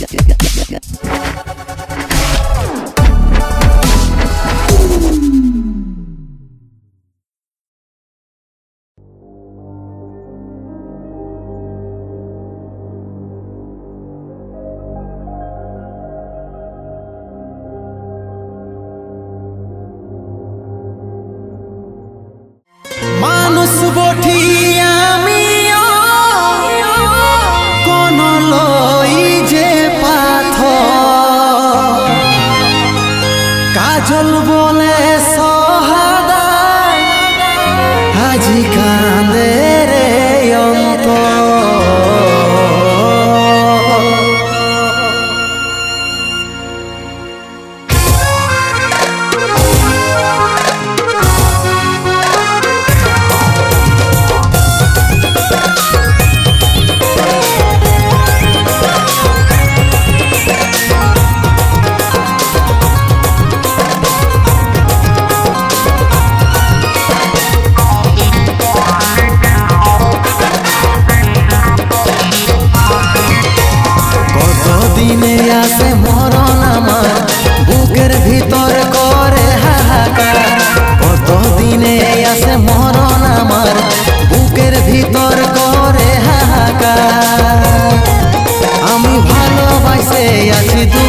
やった! কাজল বলে সহাদায় হাজি কাঁদে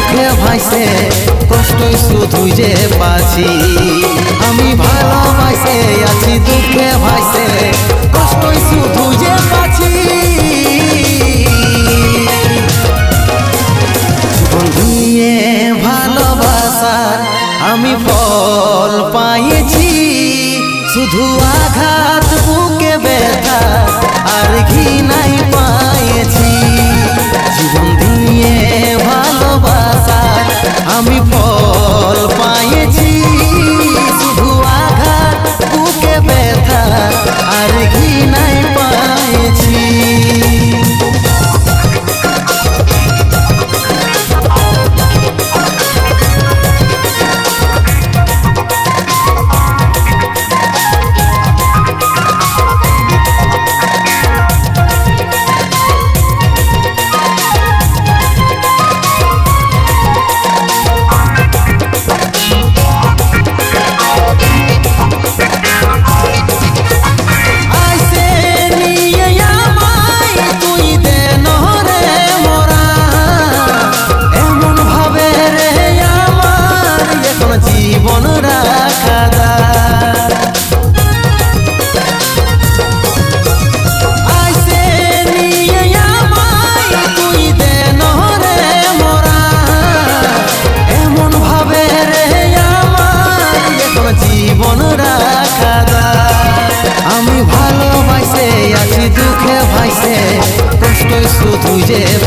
দুঃখে ভাইছে কষ্টই শুধু যে পাছি আমি ভালোবাসে, আছি দুঃখে ভাইছে কষ্টই শুধু যে পাছি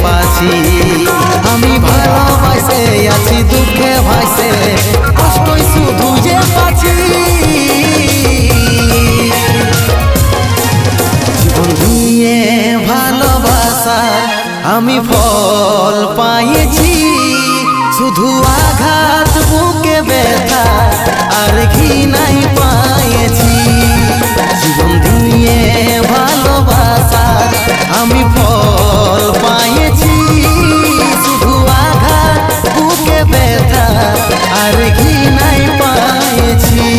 পাছি আমি ভালোবাসে আছি দুঃখে ভাসে কষ্টই শুধু যে পাছি বন্ধুয়ে ভালোবাসা, আমি ফল পাইছি শুধু আঘাত, বুকে ব্যথা, আর কি নাই আর ঘৃণায় পাইছি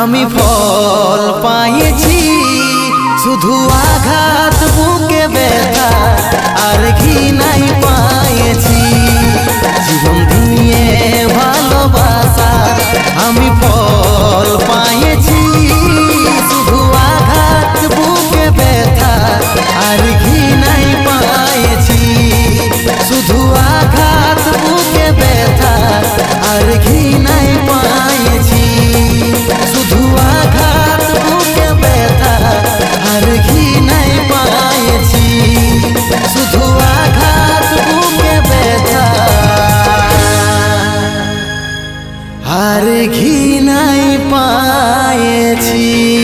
আমি ফল পাইছি শুধু আঘাত বুকে ব্যথা আর কি নাই পাইছি। জীবন 起。